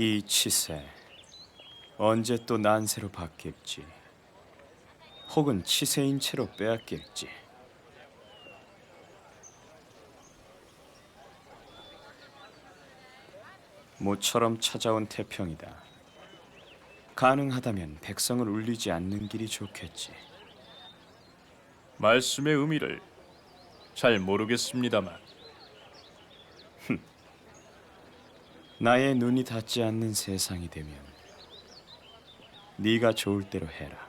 이 치세 언제 또 난세로 바뀔지 혹은 치세인 채로 빼앗길지 모처럼 찾아온 태평이다. 가능하다면 백성을 울리지 않는 길이 좋겠지. 말씀의 의미를 잘 모르겠습니다만 나의 눈이 닿지 않는 세상이 되면 네가 좋을 대로 해라.